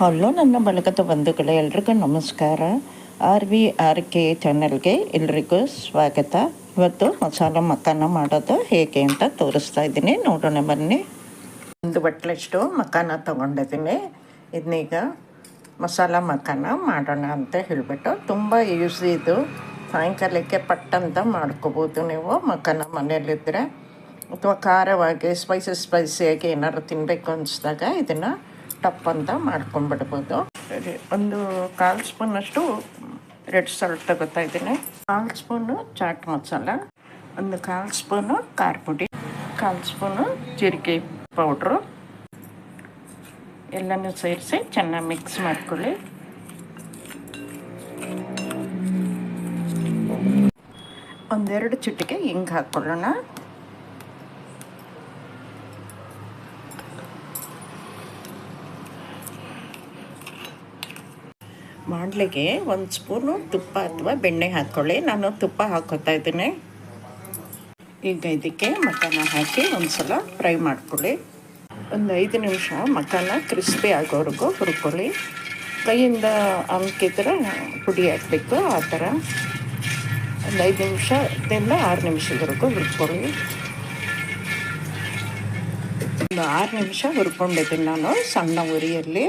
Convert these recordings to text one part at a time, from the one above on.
Hello, ನನ್ನ ಬಳಗದ ಬಂಧುಗಳೇ, ಎಲ್ರಿಗೂ ನಮಸ್ಕಾರ. ಆರ್ ವಿ ಆರ್ ಕೆ ಚಾನೆಲ್ಗೆ ಎಲ್ರಿಗೂ ಸ್ವಾಗತ. ಇವತ್ತು ಮಸಾಲ ಮಖಾನ ಮಾಡೋದು ಹೇಗೆ ಅಂತ ತೋರಿಸ್ತಾ ಇದ್ದೀನಿ. ನೋಡೋಣ, ಬನ್ನಿ. ಒಂದು ಬಟ್ಲಷ್ಟು ಮಖಾನ ತೊಗೊಂಡಿದ್ದೀನಿ. ಇದನ್ನೀಗ ಮಸಾಲ ಮಖಾನ ಮಾಡೋಣ ಅಂತ ಹೇಳಿಬಿಟ್ಟು ತುಂಬ ಈಸಿ ಇದು. ಸಾಯಂಕಾಲಕ್ಕೆ ಪಟ್ಟಂತ ಮಾಡ್ಕೋಬೋದು ನೀವು ಮಖಾನ ಮನೆಯಲ್ಲಿದ್ದರೆ ಅಥವಾ ಖಾರವಾಗಿ ಸ್ಪೈಸಿ ಸ್ಪೈಸಿಯಾಗಿ ಏನಾದ್ರು ತಿನ್ನಬೇಕು ಅನಿಸಿದಾಗ ಇದನ್ನು ಟಪ್ ಅಂತ ಮಾಡ್ಕೊಂಡ್ಬಿಡ್ಬೋದು ಒಂದು ಕಾಲು ಸ್ಪೂನಷ್ಟು ರೆಡ್ ಸಾಲ್ಟ್ ತಗೋತಾ ಇದ್ದೀನಿ. ಕಾಲು ಸ್ಪೂನು ಚಾಟ್ ಮಸಾಲ, ಒಂದು ಕಾಲು ಸ್ಪೂನು ಖಾರ ಪುಡಿ, ಕಾಲು ಸ್ಪೂನು ಜೀರಿಗೆ ಪೌಡ್ರು. ಎಲ್ಲನೂ ಸೇರಿಸಿ ಚೆನ್ನಾಗಿ ಮಿಕ್ಸ್ ಮಾಡ್ಕೊಳ್ಳಿ. ಒಂದೆರಡು ಚಿಟಿಕೆ ಹಿಂಗೆ ಹಾಕ್ಕೊಳ್ಳೋಣ ಮಾಡಲಿಕ್ಕೆ ಒಂದು ಸ್ಪೂನು ತುಪ್ಪ ಅಥವಾ ಬೆಣ್ಣೆ ಹಾಕ್ಕೊಳ್ಳಿ ನಾನು ತುಪ್ಪ ಹಾಕೋತಾ ಇದ್ದೀನಿ. ಈಗ ಇದಕ್ಕೆ ಮಕಾನ ಹಾಕಿ ಒಂದು ಸಲ ಫ್ರೈ ಮಾಡ್ಕೊಳ್ಳಿ. ಒಂದು ಐದು ನಿಮಿಷ ಮಟನ ಕ್ರಿಸ್ಪಿ ಆಗೋವರೆಗೂ ಹುರ್ಕೊಳ್ಳಿ. ಕೈಯಿಂದ ಅಂಕಿದ್ರೆ ಪುಡಿ ಹಾಕಬೇಕು, ಆ ಥರ. ಒಂದು ಐದು ನಿಮಿಷದಿಂದ ಆರು ನಿಮಿಷದವರೆಗೂ ಹುರ್ಕೊಳ್ಳಿ. ಒಂದು ಆರು ನಿಮಿಷ ಹುರ್ಕೊಂಡಿದ್ದೀನಿ ನಾನು ಸಣ್ಣ ಉರಿಯಲ್ಲಿ.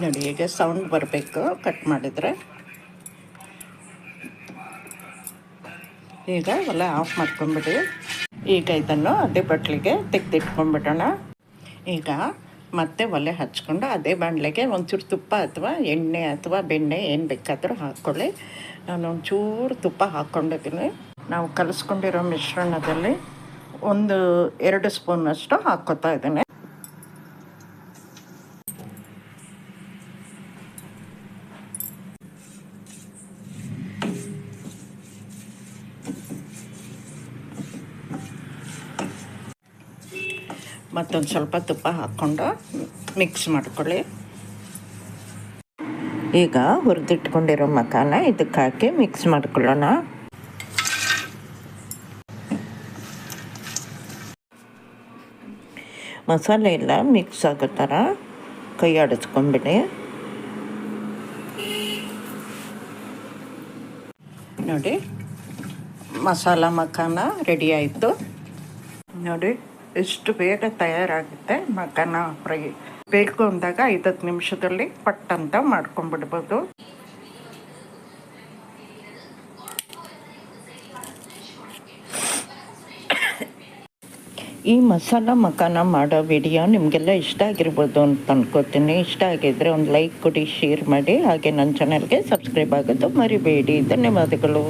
ನೋಡಿ, ಈಗ ಸೌಂಡ್ ಬರಬೇಕು ಕಟ್ ಮಾಡಿದರೆ. ಈಗ ಒಲೆ ಆಫ್ ಮಾಡ್ಕೊಂಬಿಡಿ. ಈಗ ಇದನ್ನು ಅದೇ ಬಟ್ಲಿಗೆ ತೆಗೆದಿಟ್ಕೊಂಡ್ಬಿಡೋಣ ಈಗ ಮತ್ತೆ ಒಲೆ ಹಚ್ಕೊಂಡು ಅದೇ ಬಾಣಲೆಗೆ ಒಂಚೂರು ತುಪ್ಪ ಅಥವಾ ಎಣ್ಣೆ ಅಥವಾ ಬೆಣ್ಣೆ ಏನು ಬೇಕಾದರೂ ಹಾಕ್ಕೊಳ್ಳಿ ನಾನು ಒಂಚೂರು ತುಪ್ಪ ಹಾಕ್ಕೊಂಡಿದ್ದೀನಿ. ನಾವು ಕಲಿಸ್ಕೊಂಡಿರೋ ಮಿಶ್ರಣದಲ್ಲಿ ಒಂದು ಎರಡು ಸ್ಪೂನಷ್ಟು ಹಾಕ್ಕೋತಾ ಇದ್ದೀನಿ. ಮತ್ತೊಂದು ಸ್ವಲ್ಪ ತುಪ್ಪ ಹಾಕ್ಕೊಂಡು ಮಿಕ್ಸ್ ಮಾಡ್ಕೊಳ್ಳಿ. ಈಗ ಹುರಿದಿಟ್ಕೊಂಡಿರೋ ಮಖಾನ ಇದಕ್ಕೆ ಹಾಕಿ ಮಿಕ್ಸ್ ಮಾಡ್ಕೊಳ್ಳೋಣ. ಮಸಾಲೆ ಎಲ್ಲ ಮಿಕ್ಸ್ ಆಗೋ ಥರ ಕೈ ಆಡಿಸ್ಕೊಂಬಿಡಿ. ನೋಡಿ, ಮಸಾಲ ಮಖಾನ ರೆಡಿ ಆಯಿತು. ನೋಡಿ ಎಷ್ಟು ಬೇಗ ತಯಾರಾಗುತ್ತೆ ಮಗನ ಫ್ರೈ ಬೇಕು ಅಂದಾಗ ಐದತ್ತು ನಿಮಿಷದಲ್ಲಿ ಪಟ್ಟಂತ ಮಾಡ್ಕೊಂಡ್ಬಿಡ್ಬೋದು. ಈ ಮಸಾಲ ಮಕಾನ ಮಾಡೋ ವಿಡಿಯೋ ನಿಮಗೆಲ್ಲ ಇಷ್ಟ ಆಗಿರ್ಬೋದು ಅಂತ ಅನ್ಕೋತೀನಿ. ಇಷ್ಟ ಆಗಿದ್ರೆ ಒಂದು ಲೈಕ್ ಕೊಡಿ, ಶೇರ್ ಮಾಡಿ. ಹಾಗೆ ನನ್ನ ಚಾನಲ್ಗೆ ಸಬ್ಸ್ಕ್ರೈಬ್ ಆಗೋದು ಮರಿಬೇಡಿ. ಧನ್ಯವಾದಗಳು.